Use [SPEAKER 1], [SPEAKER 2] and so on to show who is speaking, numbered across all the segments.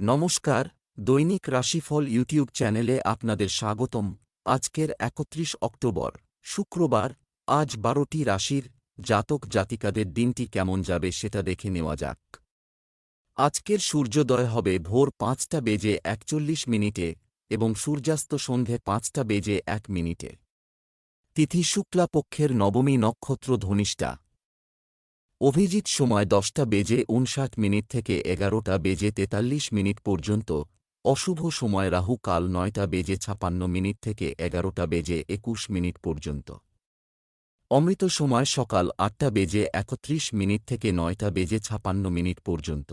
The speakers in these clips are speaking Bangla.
[SPEAKER 1] নমস্কার, দৈনিক রাশিফল ইউটিউব চ্যানেলে আপনাদের স্বাগতম। আজকের একত্রিশ অক্টোবর, শুক্রবার, আজ বারোটি রাশির জাতক জাতিকাদের দিনটি কেমন যাবে সেটা দেখে নেওয়া যাক। আজকের সূর্যোদয় হবে ভোর পাঁচটা বেজে একচল্লিশ মিনিটে এবং সূর্যাস্ত সন্ধে পাঁচটা বেজে এক মিনিটে। তিথি শুক্লাপক্ষের নবমী নক্ষত্র ধনিষ্ঠা। অভিজিৎ সময় দশটা বেজে উনষাট মিনিট থেকে এগারোটা বেজে তেতাল্লিশ মিনিট পর্যন্ত। অশুভ সময় রাহু কাল নয়টা বেজে ছাপান্ন মিনিট থেকে এগারোটা বেজে একুশ মিনিট পর্যন্ত। অমৃত সময় সকাল আটটা বেজে একত্রিশ মিনিট থেকে নয়টা বেজে ছাপান্ন মিনিট পর্যন্ত।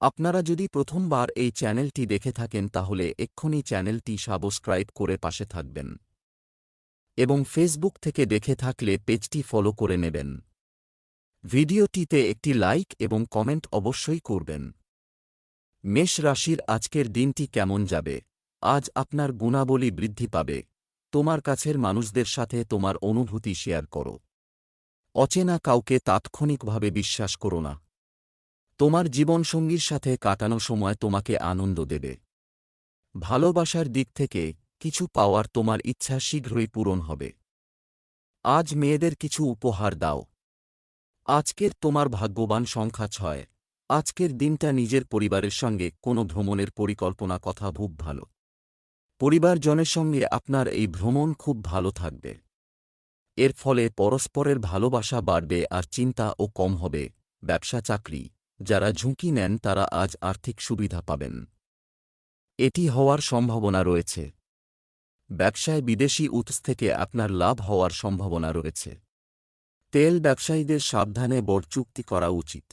[SPEAKER 1] আপনারা যদি প্রথমবার এই চ্যানেলটি দেখে থাকেন তাহলে এক্ষুনি চ্যানেলটি সাবস্ক্রাইব করে পাশে থাকবেন। এবং ফেসবুক থেকে দেখে থাকলে পেজটি ফলো করে নেবেন। ভিডিওটিতে একটি লাইক এবং কমেন্ট অবশ্যই করবেন। মেষ রাশির আজকের দিনটি কেমন যাবে? আজ আপনার গুণাবলী বৃদ্ধি পাবে। তোমার কাছের মানুষদের সাথে তোমার অনুভূতি শেয়ার করো। অচেনা কাউকে তাৎক্ষণিকভাবে বিশ্বাস করো না। তোমার জীবনসঙ্গীর সাথে কাটানো সময় তোমাকে আনন্দ দেবে। ভালোবাসার দিক থেকে কিছু পাওয়ার তোমার ইচ্ছা শীঘ্রই পূরণ হবে। আজ মেয়েদের কিছু উপহার দাও। আজকের তোমার ভাগ্যবান সংখ্যা ছয়। আজকের দিনটা নিজের পরিবারের সঙ্গে, কোনো ভ্রমণের পরিকল্পনা, কথা খুব ভালো। পরিবারজনের সঙ্গে আপনার এই ভ্রমণ খুব ভালো থাকবে। এর ফলে পরস্পরের ভালোবাসা বাড়বে আর চিন্তাও কম হবে। ব্যবসা, চাকরি, যারা ঝুঁকি নেন, তারা আজ আর্থিক সুবিধা পাবেন। এটি হওয়ার সম্ভাবনা রয়েছে। ব্যবসায় বিদেশি উৎস থেকে আপনার লাভ হওয়ার সম্ভাবনা রয়েছে। তেল ব্যবসায়ীদের সাবধানে বড় চুক্তি করা উচিত।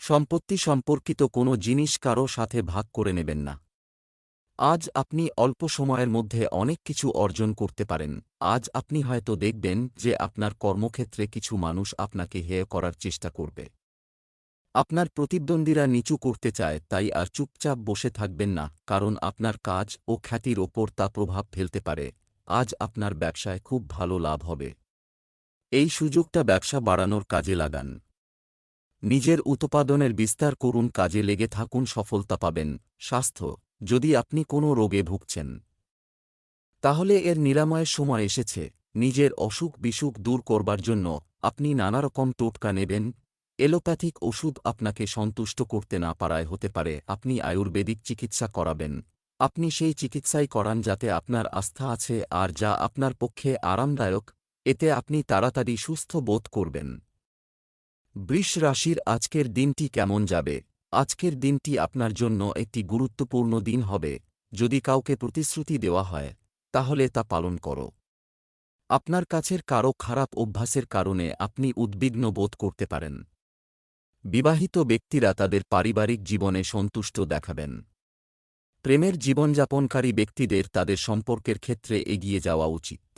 [SPEAKER 1] সম্পত্তি সম্পর্কিত কোনো জিনিস কারও সাথে ভাগ করে নেবেন না। আজ আপনি অল্প সময়ের মধ্যে অনেক কিছু অর্জন করতে পারেন। আজ আপনি হয়তো দেখবেন যে আপনার কর্মক্ষেত্রে কিছু মানুষ আপনাকে হেয় করার চেষ্টা করবে। আপনার প্রতিদ্বন্দ্বীরা নিচু করতে চায়, তাই আর চুপচাপ বসে থাকবেন না, কারণ আপনার কাজ ও খ্যাতির ওপর তা প্রভাব ফেলতে পারে। আজ আপনার ব্যবসায় খুব ভালো লাভ হবে। এই সুযোগটা ব্যবসা বাড়ানোর কাজে লাগান। নিজের উৎপাদনের বিস্তার করুন, কাজে লেগে থাকুন, সফলতা পাবেন। স্বাস্থ্য, যদি আপনি কোনো রোগে ভুগছেন। তাহলে এর নিরাময়ের সময় এসেছে। নিজের অসুখ বিসুখ দূর করবার জন্য আপনি নানারকম টোটকা নেবেন। এলোপ্যাথিক ওষুধ আপনাকে সন্তুষ্ট করতে না পারায় হতে পারে। আপনি আয়ুর্বেদিক চিকিৎসা করাবেন। আপনি সেই চিকিৎসাই করান যাতে আপনার আস্থা আছে আর যা আপনার পক্ষে আরামদায়ক এতে আপনি তাড়াতাড়ি সুস্থ বোধ করবেন। বৃষ রাশির আজকের দিনটি কেমন যাবে? আজকের দিনটি আপনার জন্য একটি গুরুত্বপূর্ণ দিন হবে। যদি কাউকে প্রতিশ্রুতি দেওয়া হয়, তাহলে তা পালন করো। আপনার কাছের কারও খারাপ অভ্যাসের কারণে আপনি উদ্বিগ্ন বোধ করতে পারেন। বিবাহিত ব্যক্তিরা তাদের পারিবারিক জীবনে সন্তুষ্ট দেখাবেন। প্রেমের জীবনযাপনকারী ব্যক্তিদের তাদের সম্পর্কের ক্ষেত্রে এগিয়ে যাওয়া উচিত।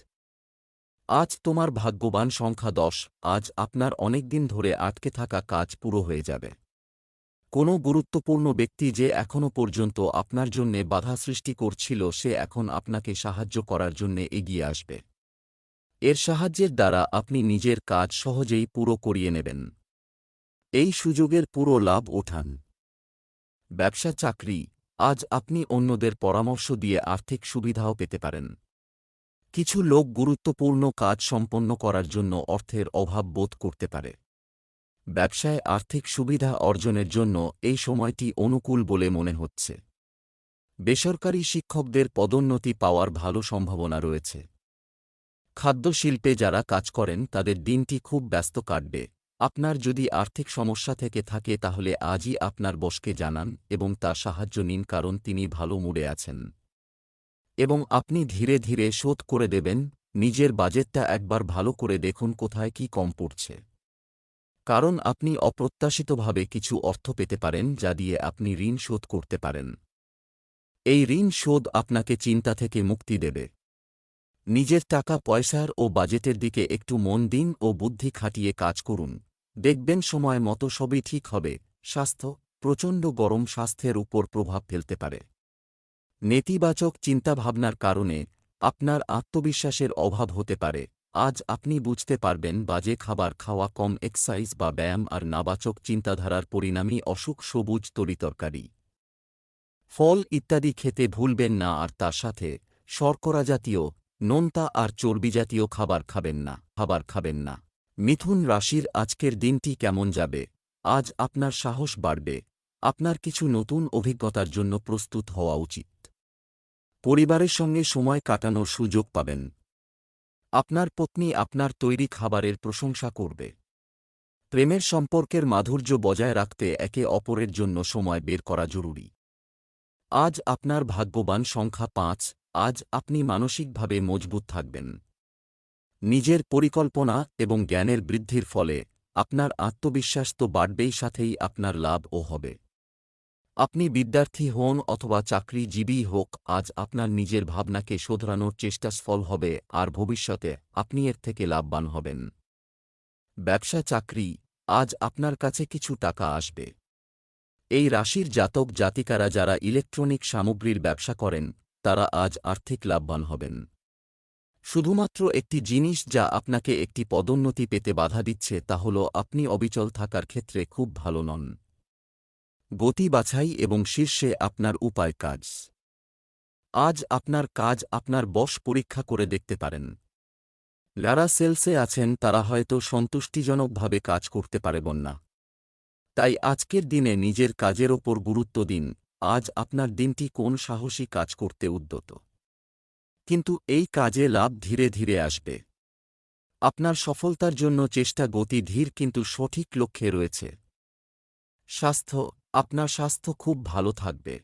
[SPEAKER 1] আজ তোমার ভাগ্যবান সংখ্যা দশ, আজ আপনার অনেক দিন ধরে আটকে থাকা কাজ পুরো হয়ে যাবে। কোনো গুরুত্বপূর্ণ ব্যক্তি যে এখনও পর্যন্ত আপনার জন্যে বাধা সৃষ্টি করছিল, সে এখন আপনাকে সাহায্য করার জন্যে এগিয়ে আসবে। এর সাহায্যের দ্বারা আপনি নিজের কাজ সহজেই পুরো করিয়ে নেবেন। এই সুযোগের পুরো লাভ ওঠান। ব্যবসা চাকরি, আজ আপনি অন্যদের পরামর্শ দিয়ে আর্থিক সুবিধাও পেতে পারেন। কিছু লোক গুরুত্বপূর্ণ কাজ সম্পন্ন করার জন্য অর্থের অভাব বোধ করতে পারে। ব্যবসায় আর্থিক সুবিধা অর্জনের জন্য এই সময়টি অনুকূল বলে মনে হচ্ছে। বেসরকারি শিক্ষকদের পদোন্নতি পাওয়ার ভালো সম্ভাবনা রয়েছে। খাদ্যশিল্পে যারা কাজ করেন, তাদের দিনটি খুব ব্যস্ত কাটবে। আপনার যদি আর্থিক সমস্যা থেকে থাকে, তাহলে আজই আপনার বসকে জানান এবং তা সাহায্য নিন, কারণ তিনি ভালো মুডে আছেন। এবং আপনি ধীরে ধীরে শোধ করে দেবেন, নিজের বাজেটটা একবার ভালো করে দেখুন কোথায় কি কম পড়ছে। কারণ আপনি অপ্রত্যাশিতভাবে কিছু অর্থ পেতে পারেন যা দিয়ে আপনি ঋণ শোধ করতে পারেন। এই ঋণ শোধ আপনাকে চিন্তা থেকে মুক্তি দেবে। নিজের টাকা পয়সার ও বাজেটের দিকে একটু মন দিন ও বুদ্ধি খাটিয়ে কাজ করুন। দেখবেন সময় মতো সবই ঠিক হবে, স্বাস্থ্য প্রচণ্ড গরম স্বাস্থ্যের উপর প্রভাব ফেলতে পারে। নেতিবাচক চিন্তাভাবনার কারণে আপনার আত্মবিশ্বাসের অভাব হতে পারে। আজ আপনি বুঝতে পারবেন বাজে খাবার খাওয়া কম এক্সাইজ বা ব্যায়াম আর নাবাচক চিন্তাধারার পরিণামী অসুখ সবুজ তরিতরকারি। ফল ইত্যাদি খেতে ভুলবেন না আর তার সাথে শর্করা জাতীয় নোনতা আর চর্বি জাতীয় খাবার খাবেন না, খাবার খাবেন না। মিথুন রাশির আজকের দিনটি কেমন যাবে? আজ আপনার সাহস বাড়বে। আপনার কিছু নতুন অভিজ্ঞতার জন্য প্রস্তুত হওয়া উচিত। পরিবারের সঙ্গে সময় কাটানোর সুযোগ পাবেন। আপনার পত্নী আপনার তৈরি খাবারের প্রশংসা করবে। প্রেমের সম্পর্কের মাধুর্য বজায় রাখতে একে অপরের জন্য সময় বের করা জরুরি। আজ আপনার ভাগ্যবান সংখ্যা পাঁচ, আজ আপনি মানসিকভাবে মজবুত থাকবেন। নিজের পরিকল্পনা এবং জ্ঞানের বৃদ্ধির ফলে আপনার আত্মবিশ্বাস তো বাড়বেই, সাথেই আপনার লাভও হবে। আপনি বিদ্যার্থী হন অথবা চাকরিজীবী হোক, আজ আপনার নিজের ভাবনাকে শোধরানোর চেষ্টা সফল হবে আর ভবিষ্যতে আপনি এর থেকে লাভবান হবেন। ব্যবসা চাকরি, আজ আপনার কাছে কিছু টাকা আসবে। এই রাশির জাতক জাতিকারা যারা ইলেকট্রনিক সামগ্রীর ব্যবসা করেন, তারা আজ আর্থিক লাভবান হবেন। শুধুমাত্র একটি জিনিস যা আপনাকে একটি পদোন্নতি পেতে বাধা দিচ্ছে তা হল আপনি অবিচল থাকার ক্ষেত্রে খুব ভালো নন। গতি বাছাই এবং শীর্ষে আপনার উপায় কাজ। আজ আপনার কাজ আপনার বশ পরীক্ষা করে দেখতে পারেন। যারা সেলসে আছেন, তারা হয়তো সন্তুষ্টিজনকভাবে কাজ করতে পারবেন না তাই আজকের দিনে নিজের কাজের ওপর গুরুত্ব দিন। আজ আপনার দিনটি কোন সাহসী কাজ করতে উদ্যত। কিন্তু এই কাজে লাভ ধীরে ধীরে আসবে। আপনার সফলতার জন্য চেষ্টা গতি ধীর কিন্তু সঠিক লক্ষ্যে রয়েছে। স্বাস্থ্য আপনার স্বাস্থ্য খুব ভালো থাকবে।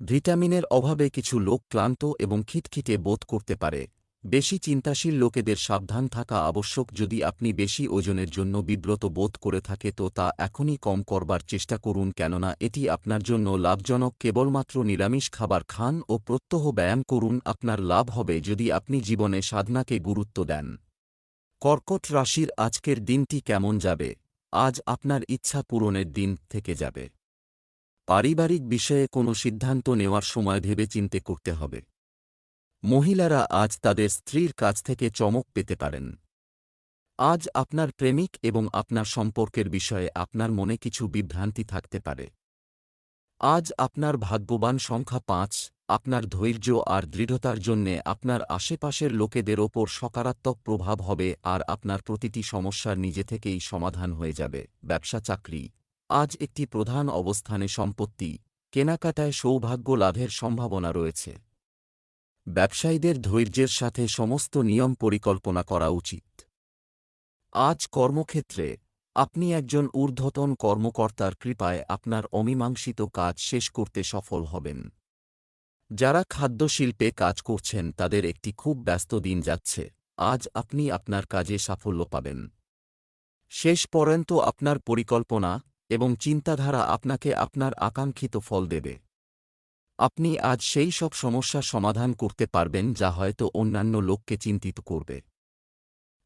[SPEAKER 1] ভিটামিনের অভাবে কিছু লোক ক্লান্ত এবং খিটখিটে বোধ করতে পারে। বেশি চিন্তাশীল লোকেদের সাবধান থাকা আবশ্যক যদি আপনি বেশি ওজনের জন্য বিব্রত বোধ করে থাকে তো তা এখনই কম করবার চেষ্টা করুন কেননা এটি আপনার জন্য লাভজনক। কেবলমাত্র নিরামিষ খাবার খান ও প্রত্যহ ব্যায়াম করুন আপনার লাভ হবে যদি আপনি জীবনে সাধনাকে গুরুত্ব দেন। কর্কট রাশির আজকের দিনটি কেমন যাবে? আজ আপনার ইচ্ছা পূরণের দিন থেকে যাবে। পারিবারিক বিষয়ে কোনো সিদ্ধান্ত নেওয়ার সময় ভেবে চিনতে করতে হবে। মহিলারা আজ তাদের স্ত্রীর কাছ থেকে চমক পেতে পারেন। আজ আপনার প্রেমিক এবং আপনার সম্পর্কের বিষয়ে আপনার মনে কিছু বিভ্রান্তি থাকতে পারে। আজ আপনার ভাগ্যবান সংখ্যা পাঁচ, আপনার ধৈর্য আর দৃঢ়তার জন্যে আপনার আশেপাশের লোকেদের ওপর সকারাত্মক প্রভাব হবে আর আপনার প্রতিটি সমস্যার নিজে থেকেই সমাধান হয়ে যাবে। ব্যবসা চাকরি। আজ একটি প্রধান অবস্থানে সম্পত্তি, কেনাকাটায় সৌভাগ্য লাভের সম্ভাবনা রয়েছে। ব্যবসায়ীদের ধৈর্যের সাথে সমস্ত নিয়ম পরিকল্পনা করা উচিত। আজ কর্মক্ষেত্রে আপনি একজন ঊর্ধ্বতন কর্মকর্তার কৃপায় আপনার অমীমাংসিত কাজ শেষ করতে সফল হবেন। যারা খাদ্যশিল্পে কাজ করছেন, তাদের একটি খুব ব্যস্ত দিন যাচ্ছে। আজ আপনি আপনার কাজে সাফল্য পাবেন। শেষ পর্যন্ত আপনার পরিকল্পনা এবং চিন্তাধারা আপনাকে আপনার আকাঙ্ক্ষিত ফল দেবে। আপনি আজ সেই সব সমস্যার সমাধান করতে পারবেন, যা হয়তো অন্যান্য লোককে চিন্তিত করবে।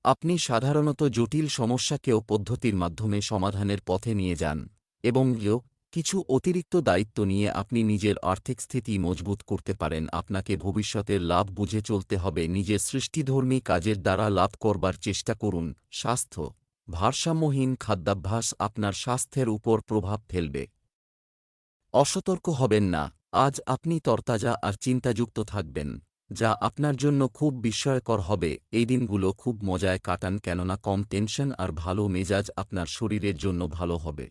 [SPEAKER 1] আপনি সাধারণত জটিল সমস্যাকেও পদ্ধতির মাধ্যমে সমাধানের পথে নিয়ে যান, এবং কিছু অতিরিক্ত দায়িত্ব নিয়ে আপনি নিজের আর্থিক স্থিতি মজবুত করতে পারেন। আপনাকে ভবিষ্যতের লাভ বুঝে চলতে হবে। নিজের সৃষ্টিধর্মী কাজের দ্বারা লাভ করবার চেষ্টা করুন। স্বাস্থ্য, ভারসাম্যহীন খাদ্যাভ্যাস আপনার স্বাস্থ্যের উপর প্রভাব ফেলবে। অসতর্ক হবেন না। আজ আপনি তরতাজা আর চিন্তাযুক্ত থাকবেন। যা আপনার জন্য খুব বিস্ময়কর হবে। এই দিনগুলো খুব মজায় কাটান কেননা কম টেনশন আর ভালো মেজাজ আপনার শরীরের জন্য ভালো হবে।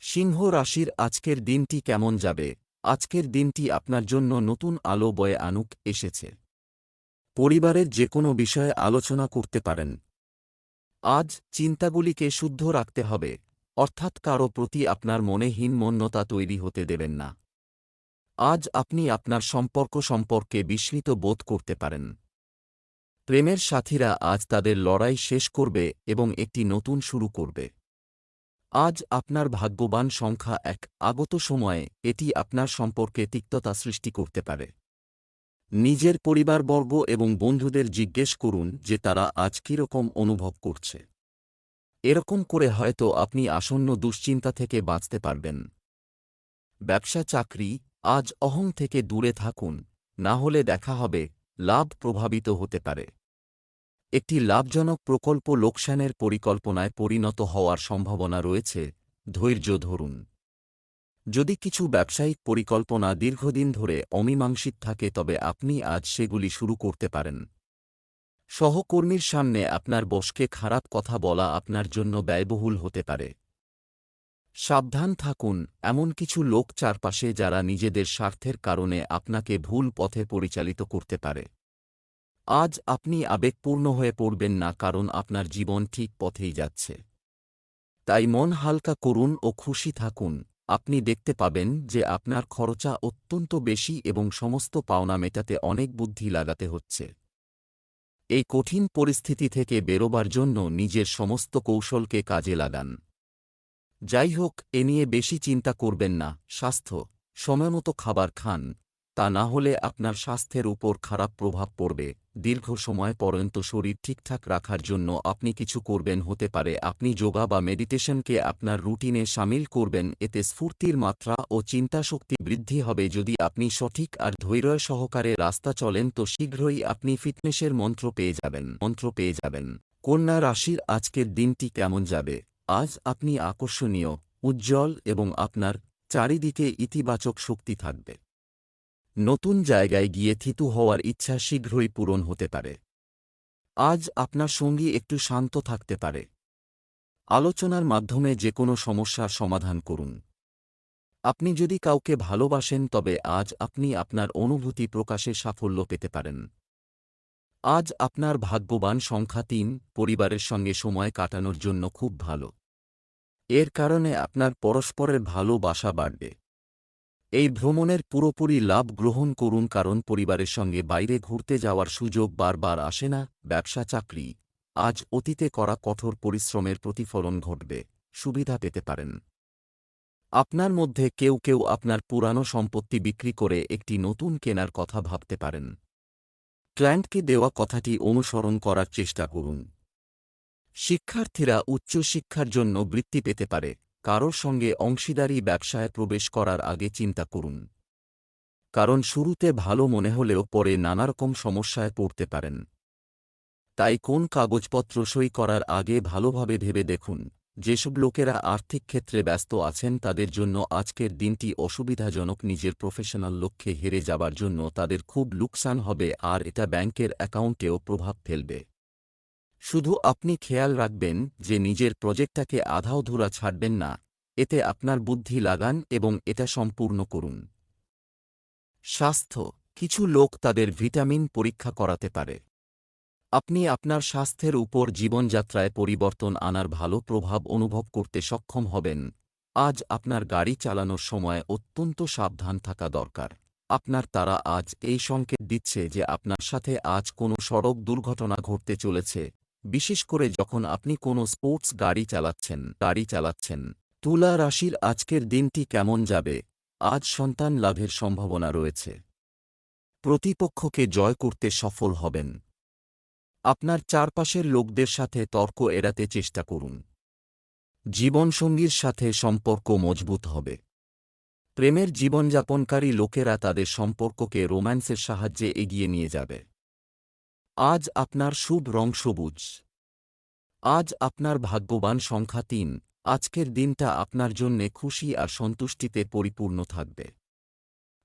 [SPEAKER 1] সিংহ রাশির আজকের দিনটি কেমন যাবে? আজকের দিনটি আপনার জন্য নতুন আলো বয়ে আনুক এসেছে। পরিবারের যে কোনো বিষয়ে আলোচনা করতে পারেন। আজ চিন্তাগুলিকে শুদ্ধ রাখতে হবে। অর্থাৎ কারও প্রতি আপনার মনে হীনমন্যতা তৈরি হতে দেবেন না। আজ আপনি আপনার সম্পর্ক সম্পর্কে বিস্মিত বোধ করতে পারেন। প্রেমের সাথীরা আজ তাদের লড়াই শেষ করবে এবং একটি নতুন শুরু করবে। আজ আপনার ভাগ্যবান সংখ্যা এক আগত সময়ে এটি আপনার সম্পর্কে তিক্ততা সৃষ্টি করতে পারে। নিজের পরিবারবর্গ এবং বন্ধুদের জিজ্ঞেস করুন যে তারা আজ কীরকম অনুভব করছে। এরকম করে হয়তো আপনি আসন্ন দুশ্চিন্তা থেকে বাঁচতে পারবেন। ব্যবসা চাকরি আজ অহং থেকে দূরে থাকুন, না হলে দেখা হবে, লাভ প্রভাবিত হতে পারে। একটি লাভজনক প্রকল্প লোকসানের পরিকল্পনায় পরিণত হওয়ার সম্ভাবনা রয়েছে, ধৈর্য ধরুন। যদি কিছু ব্যবসায়িক পরিকল্পনা দীর্ঘদিন ধরে অমীমাংসিত থাকে, তবে আপনি আজ সেগুলি শুরু করতে পারেন। সহকর্মীর সামনে আপনার বসকে খারাপ কথা বলা আপনার জন্য ব্যয়বহুল হতে পারে। সাবধান থাকুন, এমন কিছু লোক চারপাশে যারা নিজেদের স্বার্থের কারণে আপনাকে ভুল পথে পরিচালিত করতে পারে। আজ আপনি আবেগপূর্ণ হয়ে পড়বেন না কারণ আপনার জীবন ঠিক পথেই যাচ্ছে। তাই মন হালকা করুন ও খুশি থাকুন। আপনি দেখতে পাবেন যে আপনার খরচা অত্যন্ত বেশি এবং সমস্ত পাওনা মেটাতে অনেক বুদ্ধি লাগাতে হচ্ছে। এই কঠিন পরিস্থিতি থেকে বেরোবার জন্য নিজের সমস্ত কৌশলকে কাজে লাগান। যাই হোক এ নিয়ে বেশি চিন্তা করবেন না, স্বাস্থ্য, সময়মতো খাবার খান, তা না হলে আপনার স্বাস্থ্যের উপর খারাপ প্রভাব পড়বে, দীর্ঘ সময় পর্যন্ত শরীর ঠিকঠাক রাখার জন্য আপনি কিছু করবেন হতে পারে, আপনি যোগা বা মেডিটেশনকে আপনার রুটিনে সামিল করবেন, এতে স্ফূর্তির মাত্রা ও চিন্তাশক্তি বৃদ্ধি হবে। যদি আপনি সঠিক আর ধৈর্য সহকারে রাস্তা চলেন, তো শীঘ্রই আপনি ফিটনেসের মন্ত্র পেয়ে যাবেন, মন্ত্র পেয়ে যাবেন। কন্যা রাশির আজকের দিনটি কেমন যাবে? আজ আপনি আকর্ষণীয়, উজ্জ্বল এবং আপনার চারিদিকে ইতিবাচক শক্তি থাকবে। নতুন জায়গায় গিয়ে থিতু হওয়ার ইচ্ছা শীঘ্রই পূরণ হতে পারে। আজ আপনার সঙ্গী একটু শান্ত থাকতে পারে। আলোচনার মাধ্যমে যে কোনো সমস্যার সমাধান করুন। আপনি যদি কাউকে ভালোবাসেন তবে আজ আপনি আপনার অনুভূতি প্রকাশে সাফল্য পেতে পারেন। আজ আপনার ভাগ্যবান সংখ্যা তিন, পরিবারের সঙ্গে সময় কাটানোর জন্য খুব ভালো। এর কারণে আপনার পরস্পরের ভালোবাসা বাড়বে। এই ভ্রমণের পুরোপুরি লাভ গ্রহণ করুন কারণ পরিবারের সঙ্গে বাইরে ঘুরতে যাওয়ার সুযোগ বারবার আসে না, ব্যবসা, চাকরি। আজ অতীতে করা কঠোর পরিশ্রমের প্রতিফলন ঘটবে, সুবিধা পেতে পারেন। আপনার মধ্যে কেউ কেউ আপনার পুরানো সম্পত্তি বিক্রি করে একটি নতুন কেনার কথা ভাবতে পারেন। ক্লায়েন্টকে দেওয়া কথাটি অনুসরণ করার চেষ্টা করুন। শিক্ষার্থীরা উচ্চশিক্ষার জন্য বৃত্তি পেতে পারে, কারোর সঙ্গে অংশীদারি ব্যবসায় প্রবেশ করার আগে চিন্তা করুন। কারণ শুরুতে ভালো মনে হলেও পরে নানারকম সমস্যায় পড়তে পারেন। তাই কোন কাগজপত্র সই করার আগে ভালোভাবে ভেবে দেখুন। যেসব লোকেরা আর্থিক ক্ষেত্রে ব্যস্ত আছেন তাদের জন্য আজকের দিনটি অসুবিধাজনক। নিজের প্রফেশনাল লক্ষ্যে হেরে যাবার জন্য তাদের খুব লুকসান হবে আর এটা ব্যাংকের অ্যাকাউন্টেও প্রভাব ফেলবে। শুধু আপনি খেয়াল রাখবেন যে নিজের প্রজেক্টটাকে আধাওধুরা ছাড়বেন না, এতে আপনার বুদ্ধি লাগান এবং এটা সম্পূর্ণ করুন। স্বাস্থ্য, কিছু লোক তাদের ভিটামিন পরীক্ষা করাতে পারে। আপনি আপনার স্বাস্থ্যের উপর জীবনযাত্রায় পরিবর্তন আনার ভালো প্রভাব অনুভব করতে সক্ষম হবেন। আজ আপনার গাড়ি চালানোর সময় অত্যন্ত সাবধান থাকা দরকার। আপনার তারা আজ এই সংকেত দিচ্ছে যে আপনার সাথে আজ কোনো সড়ক দুর্ঘটনা ঘটতে চলেছে। বিশেষ করে যখন আপনি কোনো স্পোর্টস গাড়ি চালাচ্ছেন গাড়ি চালাচ্ছেন। তুলা রাশির আজকের দিনটি কেমন যাবে? আজ সন্তান লাভের সম্ভাবনা রয়েছে। প্রতিপক্ষকে জয় করতে সফল হবেন। আপনার চারপাশের লোকদের সাথে তর্ক এড়াতে চেষ্টা করুন। জীবনসঙ্গীর সাথে সম্পর্ক মজবুত হবে। প্রেমের জীবনযাপনকারী লোকেরা তাদের সম্পর্ককে রোম্যান্সের সাহায্যে এগিয়ে নিয়ে যাবে। আজ আপনার শুভ রং সবুজ। আজ আপনার ভাগ্যবান সংখ্যা তিন। আজকের দিনটা আপনার জন্যে খুশি আর সন্তুষ্টিতে পরিপূর্ণ থাকবে।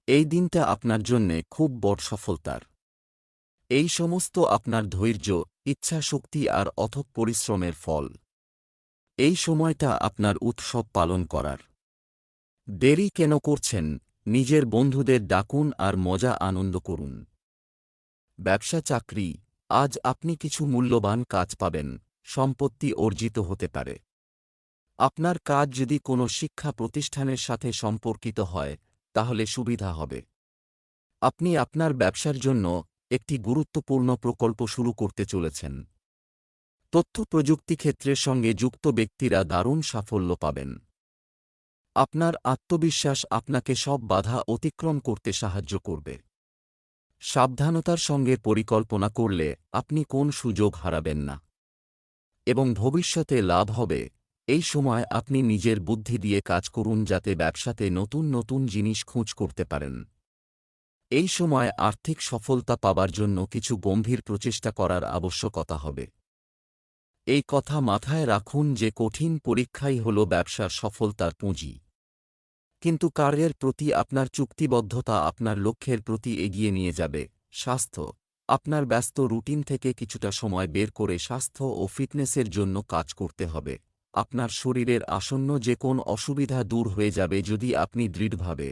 [SPEAKER 1] এই দিনটা আপনার জন্যে খুব বড় সফলতার। এই সমস্ত আপনার ধৈর্য, ইচ্ছাশক্তি আর অথক পরিশ্রমের ফল। এই সময়টা আপনার উৎসব পালন করার। দেরি কেন করছেন? নিজের বন্ধুদের ডাকুন আর মজা আনন্দ করুন। ব্যবসা চাকরি, আজ আপনি কিছু মূল্যবান কাজ পাবেন, সম্পত্তি অর্জিত হতে পারে। আপনার কাজ যদি কোনো শিক্ষা প্রতিষ্ঠানের সাথে সম্পর্কিত হয়, তাহলে সুবিধা হবে। আপনি আপনার ব্যবসার জন্য একটি গুরুত্বপূর্ণ প্রকল্প শুরু করতে চলেছেন। তথ্য প্রযুক্তি ক্ষেত্রের সঙ্গে যুক্ত ব্যক্তিরা দারুণ সাফল্য পাবেন। আপনার আত্মবিশ্বাস আপনাকে সব বাধা অতিক্রম করতে সাহায্য করবে। সাবধানতার সঙ্গে পরিকল্পনা করলে আপনি কোন সুযোগ হারাবেন না। এবং ভবিষ্যতে লাভ হবে, এই সময় আপনি নিজের বুদ্ধি দিয়ে কাজ করুন যাতে ব্যবসাতে নতুন নতুন জিনিস খোঁজ করতে পারেন। এই সময় আর্থিক সফলতা পাবার জন্য কিছু গম্ভীর প্রচেষ্টা করার আবশ্যকতা হবে। এই কথা মাথায় রাখুন যে কঠিন পরীক্ষাই হল ব্যবসার সফলতার পুঁজি। কিন্তু কার্যের প্রতি আপনার চুক্তিবদ্ধতা আপনার লক্ষ্যের প্রতি এগিয়ে নিয়ে যাবে। স্বাস্থ্য, আপনার ব্যস্ত রুটিন থেকে কিছুটা সময় বের করে স্বাস্থ্য ও ফিটনেসের জন্য কাজ করতে হবে। আপনার শরীরের আসন্ন যে কোন অসুবিধা দূর হয়ে যাবে যদি আপনি দৃঢ়ভাবে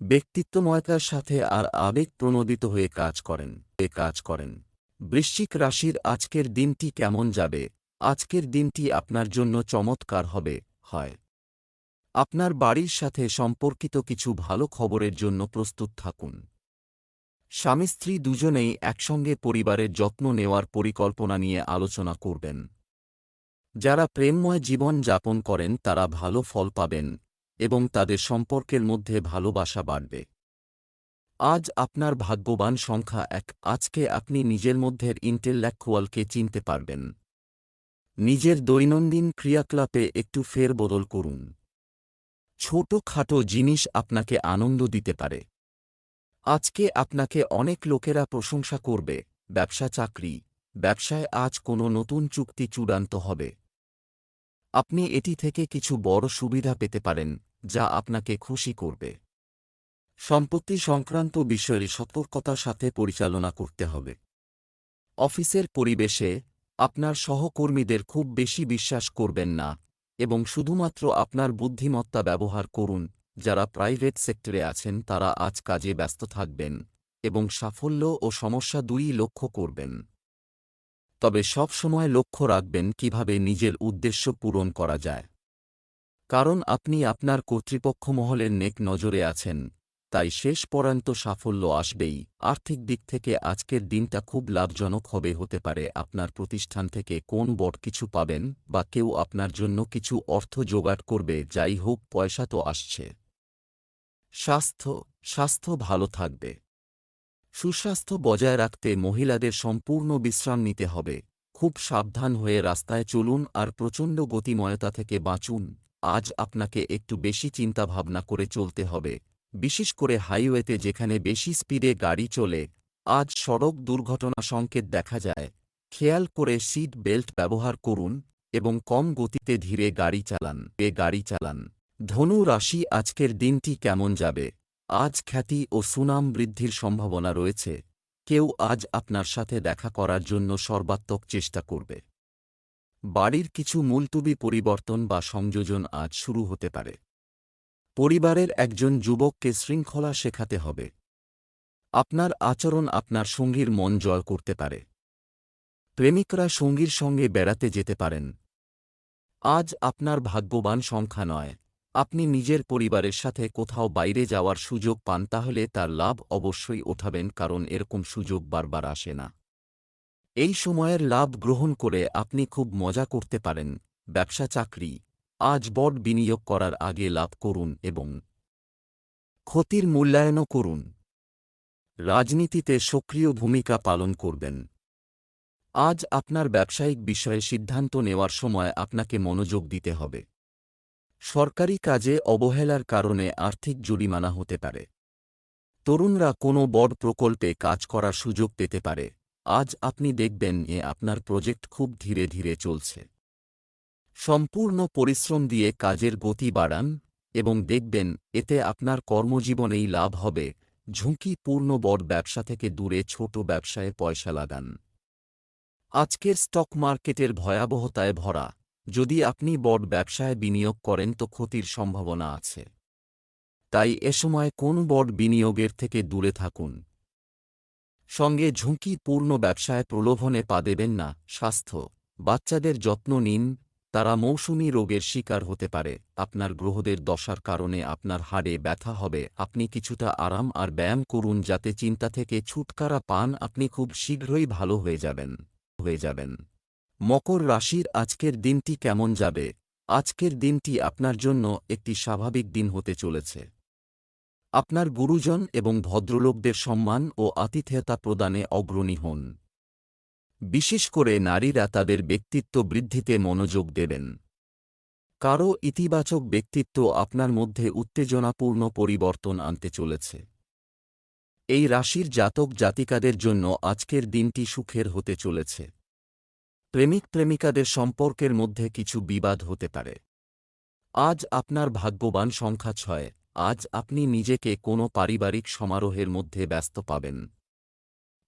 [SPEAKER 1] ব্যক্তিত্বময়তার সাথে আর আবেগ প্রণোদিত হয়ে কাজ করেন, এ কাজ করেন। বৃশ্চিক রাশির আজকের দিনটি কেমন যাবে? আজকের দিনটি আপনার জন্য চমৎকার হবে, হয়। আপনার বাড়ির সাথে সম্পর্কিত কিছু ভালো খবরের জন্য প্রস্তুত থাকুন। স্বামী স্ত্রী দুজনেই একসঙ্গে পরিবারের যত্ন নেওয়ার পরিকল্পনা নিয়ে আলোচনা করবেন। যারা প্রেমময় জীবন যাপন করেন তারা ভালো ফল পাবেন এবং তাদের সম্পর্কের মধ্যে ভালোবাসা বাড়বে। আজ আপনার ভাগ্যবান সংখ্যা এক, আজকে আপনি নিজের মধ্যের ইন্টেলেকচুয়ালকে চিনতে পারবেন। নিজের দৈনন্দিন ক্রিয়াকলাপে একটু ফেরবদল করুন। ছোট-খাটো জিনিস আপনাকে আনন্দ দিতে পারে। আজকে আপনাকে অনেক লোকেরা প্রশংসা করবে, ব্যবসা চাকরি, ব্যবসায় আজ কোনো নতুন চুক্তি চূড়ান্ত হবে। আপনি এটি থেকে কিছু বড় সুবিধা পেতে পারেন, যা আপনাকে খুশি করবে। সম্পত্তি সংক্রান্ত বিষয়ে সতর্কতার সাথে পরিচালনা করতে হবে। অফিসের পরিবেশে আপনার সহকর্মীদের খুব বেশি বিশ্বাস করবেন না এবং শুধুমাত্র আপনার বুদ্ধিমত্তা ব্যবহার করুন, যারা প্রাইভেট সেক্টরে আছেন তারা আজ কাজে ব্যস্ত থাকবেন এবং সাফল্য ও সমস্যা দুই লক্ষ্য করবেন। তবে সব সময় লক্ষ্য রাখবেন কীভাবে নিজের উদ্দেশ্য পূরণ করা যায়। কারণ আপনি আপনার কর্তৃপক্ষ মহলের নেক নজরে আছেন, তাই শেষ পর্যন্ত সাফল্য আসবেই। আর্থিক দিক থেকে আজকের দিনটা খুব লাভজনক হবে হতে পারে। আপনার প্রতিষ্ঠান থেকে কোন বড় কিছু পাবেন বা কেউ আপনার জন্য কিছু অর্থ জোগাড় করবে, যাই হোক, পয়সা তো আসছে। স্বাস্থ্য স্বাস্থ্য ভালো থাকবে। সুস্বাস্থ্য বজায় রাখতে মহিলাদের সম্পূর্ণ বিশ্রাম নিতে হবে। খুব সাবধান হয়ে রাস্তায় চলুন আর প্রচণ্ড গতিময়তা থেকে বাঁচুন। আজ আপনাকে একটু বেশি চিন্তাভাবনা করে চলতে হবে। বিশেষ করে হাইওয়েতে যেখানে বেশি স্পিডে গাড়ি চলে, আজ সড়ক দুর্ঘটনা সংকেত দেখা যায়। খেয়াল করে সিট বেল্ট ব্যবহার করুন এবং কম গতিতে ধীরে গাড়ি চালান। এ গাড়ি চালান। ধনু রাশি, আজকের দিনটি কেমন যাবে? আজ খ্যাতি ও সুনাম বৃদ্ধির সম্ভাবনা রয়েছে। কেউ আজ আপনার সাথে দেখা করার জন্য সর্বাত্মক চেষ্টা করবে। বাড়ির কিছু মুলতুবি পরিবর্তন বা সংযোজন আজ শুরু হতে পারে। পরিবারের একজন যুবককে শৃঙ্খলা শেখাতে হবে। আপনার আচরণ আপনার সঙ্গীর মন জয় করতে পারে। প্রেমিকরা সঙ্গীর সঙ্গে বেড়াতে যেতে পারেন। আজ আপনার ভাগ্যবান সংখ্যা নয়। আপনি নিজের পরিবারের সাথে কোথাও বাইরে যাওয়ার সুযোগ পান তাহলে তার লাভ অবশ্যই ওঠাবেন কারণ এরকম সুযোগ বারবার আসে না। এই সময়ের লাভ গ্রহণ করে আপনি খুব মজা করতে পারেন, ব্যবসা চাকরি, আজ বড বিনিয়োগ করার আগে লাভ করুন এবং ক্ষতির মূল্যায়নও করুন। রাজনীতিতে সক্রিয় ভূমিকা পালন করবেন। আজ আপনার ব্যবসায়িক বিষয়ে সিদ্ধান্ত নেওয়ার সময় আপনাকে মনোযোগ দিতে হবে। সরকারি কাজে অবহেলার কারণে আর্থিক জরিমানা হতে পারে। তরুণরা কোনো বড় প্রকল্পে কাজ করার সুযোগ পেতে পারে। আজ আপনি দেখবেন এ আপনার প্রজেক্ট খুব ধীরে ধীরে চলছে। সম্পূর্ণ পরিশ্রম দিয়ে কাজের গতি বাড়ান এবং দেখবেন এতে আপনার কর্মজীবনেই লাভ হবে। ঝুঁকিপূর্ণ বড় ব্যবসা থেকে দূরে ছোট ব্যবসায় পয়সা লাগান। আজকের স্টক মার্কেটের ভয়াবহতায় ভরা। যদি আপনি বড় ব্যবসায় বিনিয়োগ করেন তো ক্ষতির সম্ভাবনা আছে। তাই এ সময় কোন বড় বিনিয়োগের থেকে দূরে থাকুন। সঙ্গে ঝুঁকিপূর্ণ ব্যবসায় প্রলোভনে পা দেবেন না, স্বাস্থ্য, বাচ্চাদের যত্ন নিন, তারা মৌসুমী রোগের শিকার হতে পারে, আপনার গ্রহদের দশার কারণে আপনার হাড়ে ব্যথা হবে, আপনি কিছুটা আরাম আর ব্যায়াম করুন যাতে চিন্তা থেকে ছুটকারা পান, আপনি খুব শীঘ্রই ভালো হয়ে যাবেন হয়ে যাবেন। মকর রাশির আজকের দিনটি কেমন যাবে? আজকের দিনটি আপনার জন্য একটি স্বাভাবিক দিন হতে চলেছে। আপনার গুরুজন এবং ভদ্রলোকদের সম্মান ও আতিথেয়তা প্রদানে অগ্রণী হন। বিশেষ করে নারীরা তাদের ব্যক্তিত্ব বৃদ্ধিতে মনোযোগ দেবেন। কারও ইতিবাচক ব্যক্তিত্ব আপনার মধ্যে উত্তেজনাপূর্ণ পরিবর্তন আনতে চলেছে। এই রাশির জাতক জাতিকাদের জন্য আজকের দিনটি সুখের হতে চলেছে। প্রেমিক প্রেমিকাদের সম্পর্কের মধ্যে কিছু বিবাদ হতে পারে। আজ আপনার ভাগ্যবান সংখ্যা ছয়, আজ আপনি নিজেকে কোনো পারিবারিক সমারোহের মধ্যে ব্যস্ত পাবেন।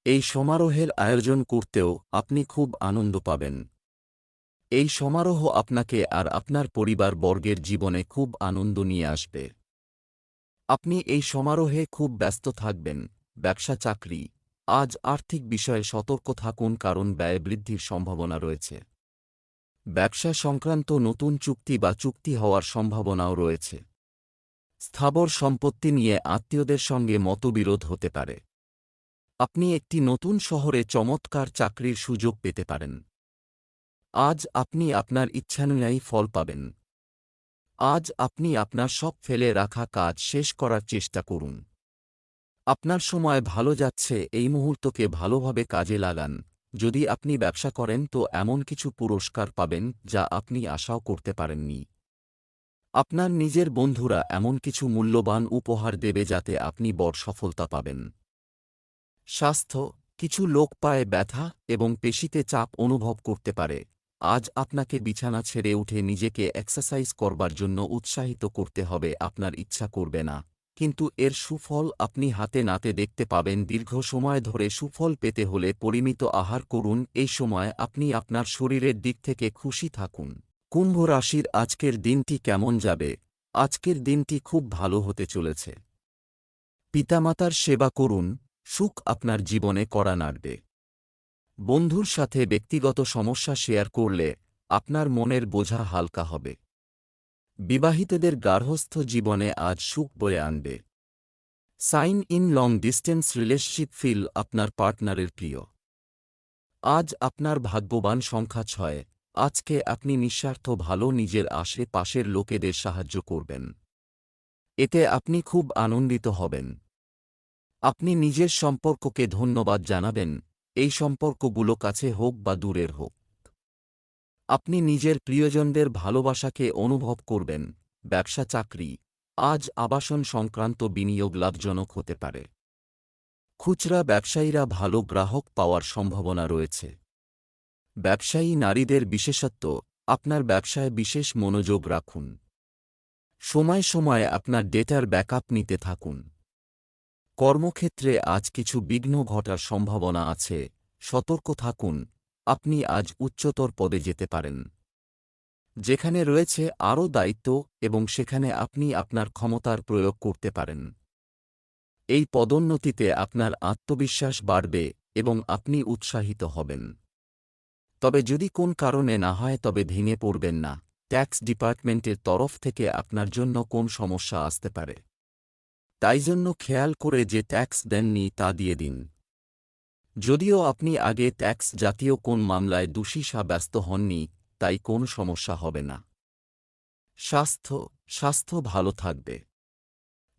[SPEAKER 1] এই সমারোহের আয়োজন করতেও আপনি খুব আনন্দ পাবেন। এই সমারোহ আপনাকে আর আপনার পরিবার বর্গের জীবনে খুব আনন্দ নিয়ে আসবে। আপনি এই সমারোহে খুব ব্যস্ত থাকবেন, ব্যবসা চাকরি আজ আর্থিক বিষয়ে সতর্ক থাকুন কারণ ব্যয় বৃদ্ধির সম্ভাবনা রয়েছে। ব্যবসা সংক্রান্ত নতুন চুক্তি বা চুক্তি হওয়ার সম্ভাবনাও রয়েছে। স্থাবর সম্পত্তি নিয়ে আত্মীয়দের সঙ্গে মতবিরোধ হতে পারে। আপনি একটি নতুন শহরে চমৎকার চাকরির সুযোগ পেতে পারেন। আজ আপনি আপনার ইচ্ছানুযায়ী ফল পাবেন। আজ আপনি আপনার সব ফেলে রাখা কাজ শেষ করার চেষ্টা করুন। আপনার সময় ভালো যাচ্ছে, এই মুহূর্তকে ভালোভাবে কাজে লাগান। যদি আপনি ব্যবসা করেন, তো এমন কিছু পুরস্কার পাবেন, যা আপনি আশাও করতে পারেননি। আপনার নিজের বন্ধুরা এমন কিছু মূল্যবান উপহার দেবে, যাতে আপনি বড় সফলতা পাবেন। স্বাস্থ্য, কিছু লোক পায়ে ব্যথা এবং পেশিতে চাপ অনুভব করতে পারে। আজ আপনাকে বিছানা ছেড়ে উঠে নিজেকে এক্সারসাইজ করবার জন্য উৎসাহিত করতে হবে, আপনার ইচ্ছা করবে না। কিন্তু এর সুফল আপনি হাতে নাতে দেখতে পাবেন দীর্ঘ সময় ধরে সুফল পেতে হলে পরিমিত আহার করুন, এই সময় আপনি আপনার শরীরের দিক থেকে খুশি থাকুন। কুম্ভ রাশির আজকের দিনটি কেমন যাবে? আজকের দিনটি খুব ভালো হতে চলেছে। পিতামাতার সেবা করুন, সুখ আপনার জীবনে করা নাড়বে। বন্ধুর সাথে ব্যক্তিগত সমস্যা শেয়ার করলে আপনার মনের বোঝা হালকা হবে। বিবাহিতদের গার্হস্থ জীবনে আজ সুখ বয়ে আনবে। Sign in long distance relationship feel আপনার পার্টনারের প্রিয়। আজ আপনার ভাগ্যবান সংখ্যা ছয়। আজকে আপনি নিঃস্বার্থ ভালো নিজের আশেপাশের লোকেদের সাহায্য করবেন। এতে আপনি খুব আনন্দিত হবেন। আপনি নিজের সম্পর্ককে ধন্যবাদ জানাবেন। এই সম্পর্কগুলো কাছে হোক বা দূরের হোক। আপনি নিজের প্রিয়জনদের ভালোবাসাকে অনুভব করবেন। ব্যবসা চাকরি, আজ আবাসন সংক্রান্ত বিনিয়োগ লাভজনক হতে পারে। খুচরা ব্যবসায়ীরা ভালো গ্রাহক পাওয়ার সম্ভাবনা রয়েছে। ব্যবসায়ী নারীদের বিশেষত্ব, আপনার ব্যবসায় বিশেষ মনোযোগ রাখুন। সময় সময়ে আপনার ডেটার ব্যাকআপ নিতে থাকুন। কর্মক্ষেত্রে আজ কিছু বিঘ্ন ঘটার সম্ভাবনা আছে, সতর্ক থাকুন আপনি আজ উচ্চতর পদে যেতে পারেন। যেখানে রয়েছে আরও দায়িত্ব এবং সেখানে আপনি আপনার ক্ষমতার প্রয়োগ করতে পারেন। এই পদোন্নতিতে আপনার আত্মবিশ্বাস বাড়বে এবং আপনি উৎসাহিত হবেন। তবে যদি কোন কারণে না হয় তবে ভেঙে পড়বেন না। ট্যাক্স ডিপার্টমেন্টের তরফ থেকে আপনার জন্য কোন সমস্যা আসতে পারে? তাই জন্য খেয়াল করে যে ট্যাক্স দেননি তা দিয়ে দিন। যদিও আপনি আগে ট্যাক্স জাতীয় কোন মামলায় দোষী সাব্যস্ত হননি, তাই কোন সমস্যা হবে না। স্বাস্থ্য স্বাস্থ্য ভালো থাকবে।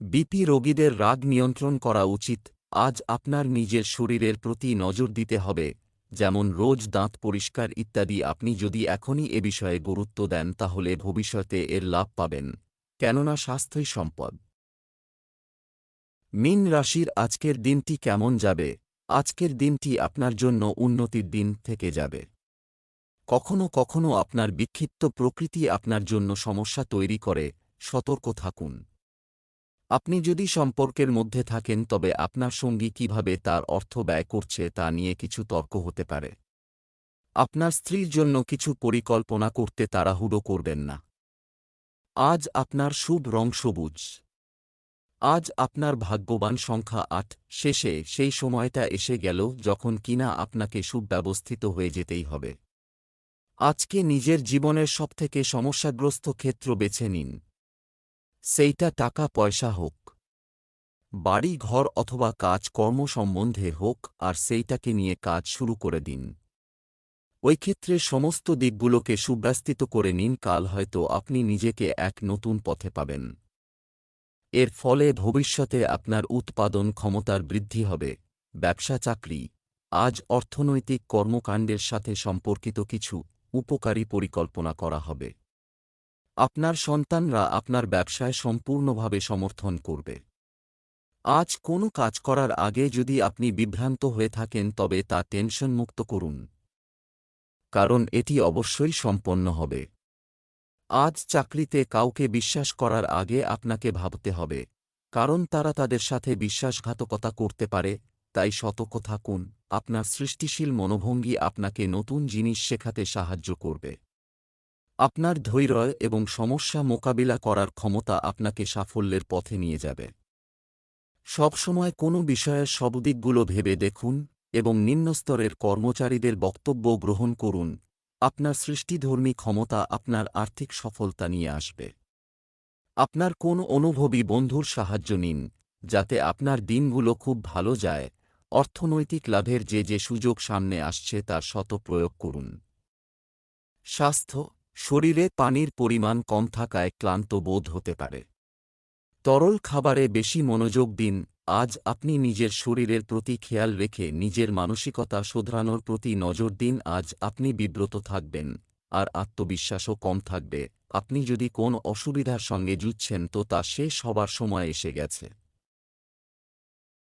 [SPEAKER 1] বিপি রোগীদের রাগ নিয়ন্ত্রণ করা উচিত, আজ আপনার নিজের শরীরের প্রতি নজর দিতে হবে, যেমন রোজ দাঁত পরিষ্কার ইত্যাদি। আপনি যদি এখনই এ বিষয়ে গুরুত্ব দেন, তাহলে ভবিষ্যতে এর লাভ পাবেন, কেননা স্বাস্থ্যই সম্পদ। মিন রাশির আজকের দিনটি কেমন যাবে? আজকের দিনটি আপনার জন্য উন্নতির দিন থেকে যাবে। কখনো কখনো আপনার বিক্ষিপ্ত প্রকৃতি আপনার জন্য সমস্যা তৈরি করে, সতর্ক থাকুন। আপনি যদি সম্পর্কের মধ্যে থাকেন, তবে আপনার সঙ্গী কীভাবে তার অর্থ ব্যয় করছে তা নিয়ে কিছু তর্ক হতে পারে। আপনার স্ত্রীর জন্য কিছু পরিকল্পনা করতে তাড়াহুড়ো করবেন না। আজ আপনার শুভ রং সবুজ। আজ আপনার ভাগ্যবান সংখ্যা আট। শেষে সেই সময়টা এসে গেল যখন কিনা আপনাকে সুব্যবস্থিত হয়ে যেতেই হবে। আজকে নিজের জীবনের সবথেকে সমস্যাগ্রস্ত ক্ষেত্র বেছে নিন। সেইটা টাকা পয়সা হোক, বাড়ি ঘর অথবা কাজ কর্ম সম্বন্ধে হোক আর সেইটাকে নিয়ে কাজ শুরু করে দিন। ওই ক্ষেত্রে সমস্ত দিকগুলোকে সুব্যস্তিত করে নিন, কাল হয়তো আপনি নিজেকে এক নতুন পথে পাবেন। এর ফলে ভবিষ্যতে আপনার উৎপাদন ক্ষমতার বৃদ্ধি হবে। ব্যবসা চাকরি, আজ অর্থনৈতিক কর্মকাণ্ডের সাথে সম্পর্কিত কিছু উপকারী পরিকল্পনা করা হবে। আপনার সন্তানরা আপনার ব্যবসায় সম্পূর্ণভাবে সমর্থন করবে। আজ কোনো কাজ করার আগে যদি আপনি বিভ্রান্ত হয়ে থাকেন, তবে তা টেনশনমুক্ত করুন। কারণ এটি অবশ্যই সম্পন্ন হবে। আজ চাকরিতে কাউকে বিশ্বাস করার আগে আপনাকে ভাবতে হবে, কারণ তারা তাদের সাথে বিশ্বাসঘাতকতা করতে পারে, তাই সতর্ক থাকুন, আপনার সৃষ্টিশীল মনোভঙ্গি আপনাকে নতুন জিনিস শেখাতে সাহায্য করবে। আপনার ধৈর্য এবং সমস্যা মোকাবিলা করার ক্ষমতা আপনাকে সাফল্যের পথে নিয়ে যাবে। সবসময় কোনো বিষয়ের সবদিকগুলো ভেবে দেখুন এবং নিম্নস্তরের কর্মচারীদের বক্তব্য গ্রহণ করুন আপনার সৃষ্টিধর্মী ক্ষমতা আপনার আর্থিক সফলতা নিয়ে আসবে। আপনার কোন অনুভবী বন্ধুর সাহায্য নিন, যাতে আপনার দিনগুলো খুব ভালো যায়। অর্থনৈতিক লাভের যে যে সুযোগ সামনে আসছে তার শত প্রয়োগ করুন। স্বাস্থ্য, শরীরে পানির পরিমাণ কম থাকায় ক্লান্ত বোধ হতে পারে। তরল খাবারে বেশি মনোযোগ দিন আজ আপনি নিজের শরীরের প্রতি খেয়াল রেখে নিজের মানসিকতা শোধরানোর প্রতি নজর দিন, আজ আপনি বিব্রত থাকবেন আর আত্মবিশ্বাসও কম থাকবে। আপনি যদি কোন অসুবিধার সঙ্গে জুঝছেন তো তা শেষ হবার সময় এসে গেছে।